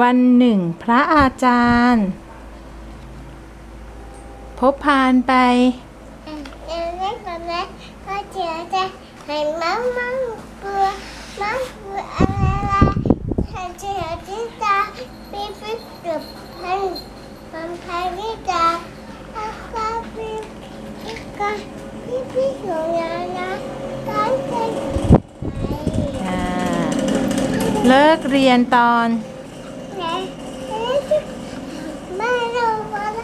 วันหนึ่งพระอาจารย์ พบพานไปเล็กเรียนตอน แม่แม่เราวัน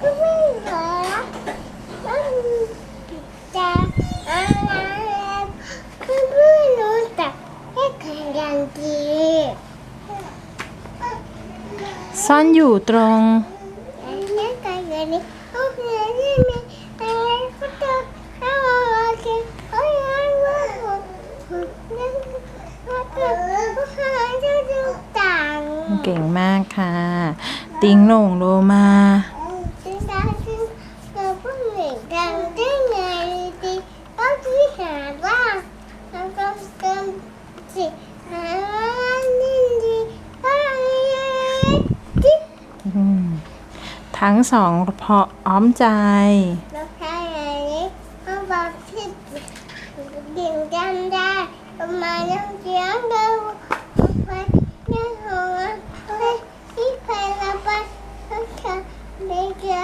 ก็ไม่เหรอมันจะอะไรก็ไม่รู้จักแค่ ขยันดีซ่อนอยู่ตรงแค่ขยันดีโอ้โหนี่มีอะไรก็จะเข้ามาเก็บโอ้ยว่านั่นก็จะหาเจ้าดูต่างเก่งมากค่ะ ติงหน่งโลมา จึงได้จึงเราเพิ่งเห็นกันได้ไงดีก็ที่หาว่าเราต้องเติมสิหาว่านี่ดีก็ที่ อืม ทั้งสองพออ้อมใจเราใช้อันนี้เขาบอกที่ดิ่งจำได้ประมาณยังเสียงเดิมไปยังหัวไปที่ใครละไปเขาจะไม่เจอ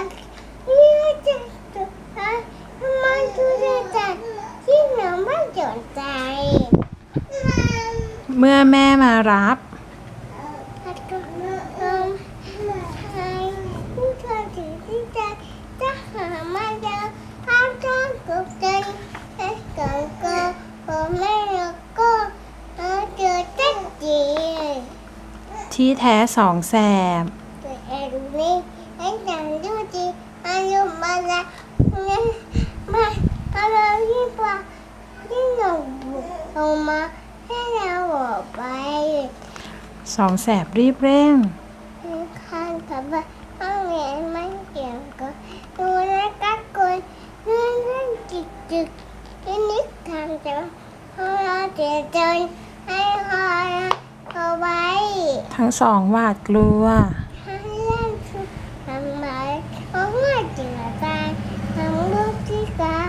นี่จะสุดท้ายทำไมทุกท่านที่หนูไม่สนใจ เมื่อแม่มารับ ถ้าก็ลมหายผู้ชายถือที่ใจจะหามาเจอภาพจ้างกับใจให้กันก็ก็ไม่รักก็เจอจัดจี ที่แท้สองแสบ ตัวเองนี่ให้จังดูจีอายุมาละเนี่ยมาอะไรที่ปะที่หนูลงมาให้เราออกไปสองแสบรีบเร่งข้างกับว่าห้องเรียนไม่เกี่ยวกับดูแลกักคนเรื่องเรื่องจิกจิกที่นิดทางจะเพราะเราเสียใจให้คอยเอาไว้ ทั้งสองหวาดกลัวให้เล่นชุดทำไมเพราะว่าจิ๋วตายทำลูกที่กา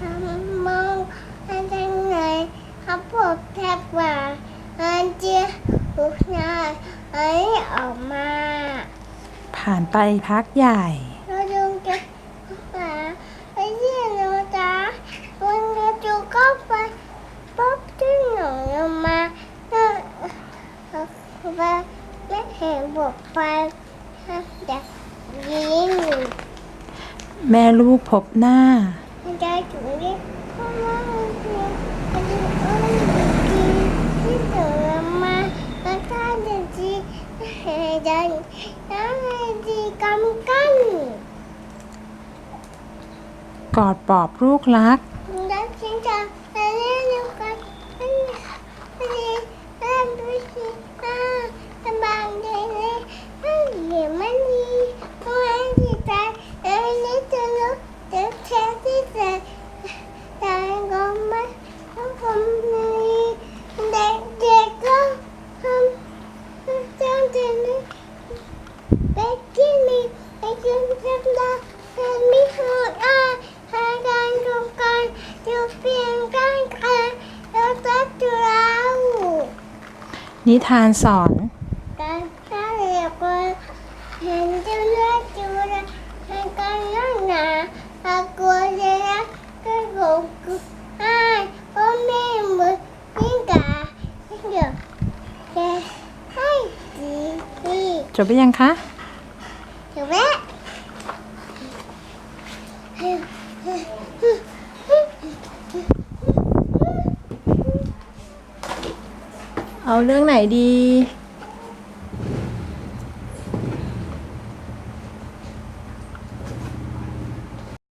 ทำมองให้จังไหนเขาบอกแทบว่าอันเจียหุกหน้าไอ้ออกมา ผ่านไปพักใหญ่ เราดูกันหาไอ้ที่หนูจ้าวันกระจูก็ไปป๊บที่หนูลงมาเออ ว่าไม่เห็นบอกไปเด็กยิงแม่ลูกพบหน้า มันจะถึงเรียกเพราะว่ามันเป็นมันอ้วนดีที่หนูลงมาแล้วถ้าเด็กจีเห็นดันแล้วให้ดีกำกัน กอดปอบลูกรัก ลัวจะรักก็กบกุให้พ่อแม่มือยิ่งกาเดี๋ยวจะให้ดีดีจบไปยังคะเดี๋ยวแม่ เอาเรื่องไหนดี